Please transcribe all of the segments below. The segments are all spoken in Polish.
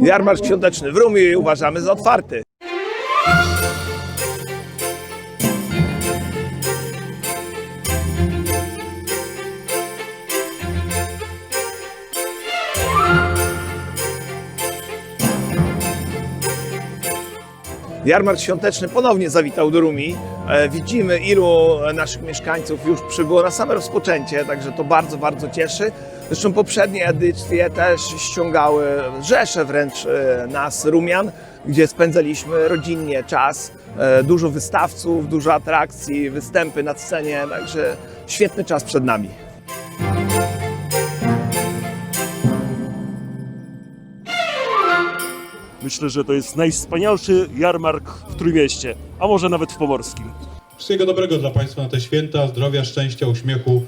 Jarmark świąteczny w Rumi uważamy za otwarty. Jarmark świąteczny ponownie zawitał do Rumi. E, Widzimy, ilu naszych mieszkańców już przybyło na same rozpoczęcie, także to bardzo, bardzo cieszy. Zresztą poprzednie edycje też ściągały rzesze wręcz e, nas, Rumian, gdzie spędzaliśmy rodzinnie czas. E, Dużo wystawców, dużo atrakcji, występy na scenie, także świetny czas przed nami. Myślę, że to jest najwspanialszy jarmark w Trójmieście, a może nawet w Pomorskim. Wszystkiego dobrego dla Państwa na te święta, zdrowia, szczęścia, uśmiechu,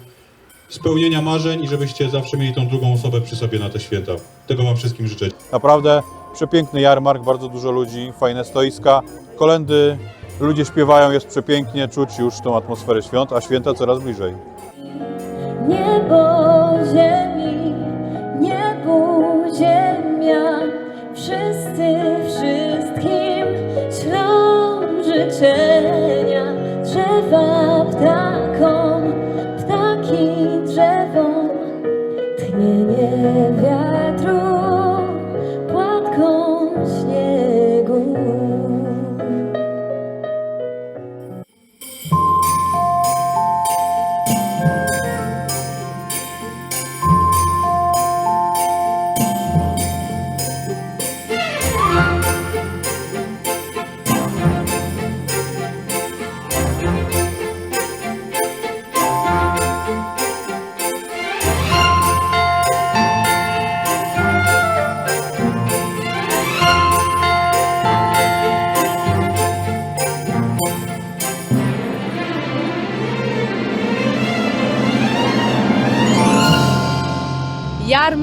spełnienia marzeń i żebyście zawsze mieli tą drugą osobę przy sobie na te święta. Tego Wam wszystkim życzę. Naprawdę przepiękny jarmark, bardzo dużo ludzi, fajne stoiska, kolendy, ludzie śpiewają, jest przepięknie, czuć już tą atmosferę świąt, a święta coraz bliżej. Niebo ziemi, niebo ziemia, życzenia. Drzewa ptakom, ptaki drzewom, tchnienie wiatru,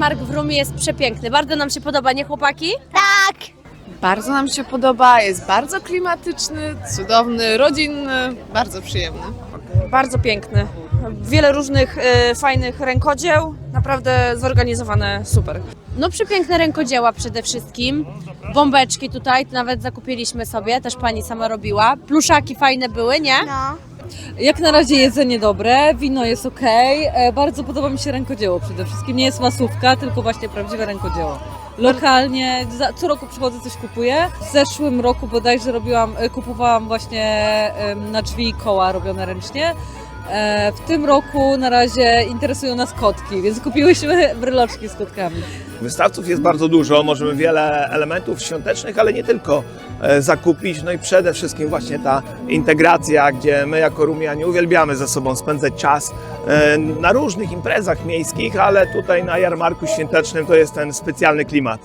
Jarmark w Rumie jest przepiękny. Bardzo nam się podoba, nie chłopaki? Bardzo nam się podoba, jest bardzo klimatyczny, cudowny, rodzinny, bardzo przyjemny. Bardzo piękny. Wiele różnych e, fajnych rękodzieł, naprawdę zorganizowane super. No przepiękne rękodzieła przede wszystkim. Bombeczki tutaj nawet zakupiliśmy sobie, też pani sama robiła. Pluszaki fajne były, nie? Jak na razie jedzenie dobre, wino jest ok. Bardzo podoba mi się rękodzieło przede wszystkim. Nie jest masówka, tylko właśnie prawdziwe rękodzieło. Lokalnie, co roku przychodzę, coś kupuję. W zeszłym roku bodajże robiłam, e, kupowałam właśnie na drzwi koła robione ręcznie. E, W tym roku na razie interesują nas kotki, więc kupiłyśmy bryloczki z kotkami. Wystawców jest bardzo dużo, możemy wiele elementów świątecznych, ale nie tylko e, zakupić. No i przede wszystkim właśnie ta integracja, gdzie my jako Rumianie uwielbiamy ze sobą spędzać czas e, na różnych imprezach miejskich, ale tutaj na jarmarku świątecznym to jest ten specjalny klimat.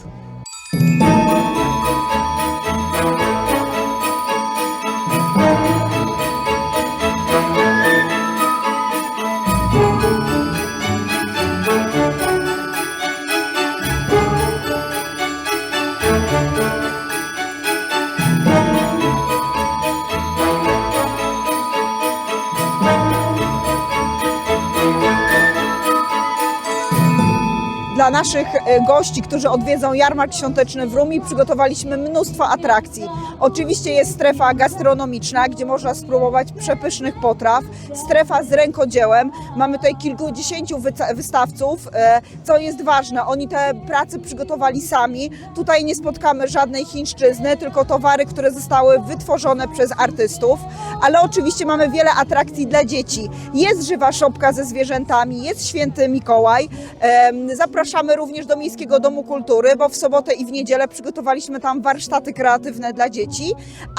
Dla naszych e, gości, którzy odwiedzą jarmark świąteczny w Rumi, przygotowaliśmy mnóstwo atrakcji. Oczywiście jest strefa gastronomiczna, gdzie można spróbować przepysznych potraw, strefa z rękodziełem. Mamy tutaj kilkudziesięciu wystawców. E, Co jest ważne, oni te prace przygotowali sami. Tutaj nie spotkamy żadnej chińszczyzny, tylko towary, które zostały wytworzone przez artystów. Ale oczywiście mamy wiele atrakcji dla dzieci. Jest żywa szopka ze zwierzętami, jest święty Mikołaj. Em, Zapraszamy również do Miejskiego Domu Kultury, bo w sobotę i w niedzielę przygotowaliśmy tam warsztaty kreatywne dla dzieci.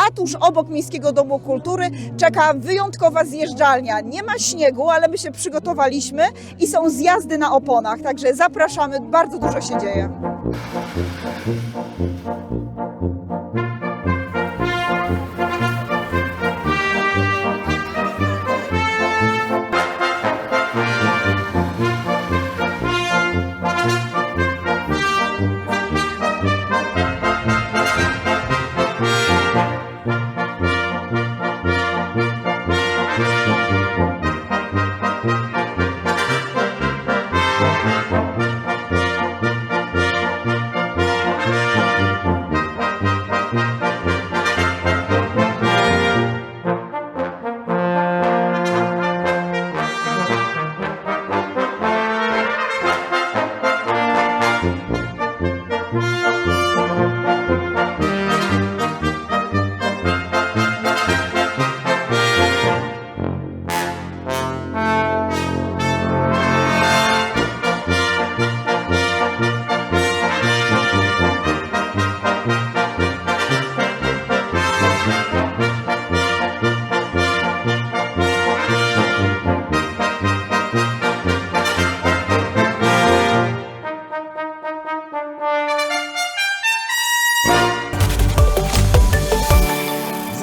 A tuż obok Miejskiego Domu Kultury czeka wyjątkowa zjeżdżalnia. Nie ma śniegu, ale my się przygotowaliśmy i są zjazdy na oponach. Także zapraszamy, bardzo dużo się dzieje.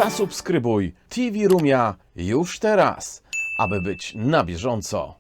Zasubskrybuj TV Rumia już teraz, aby być na bieżąco.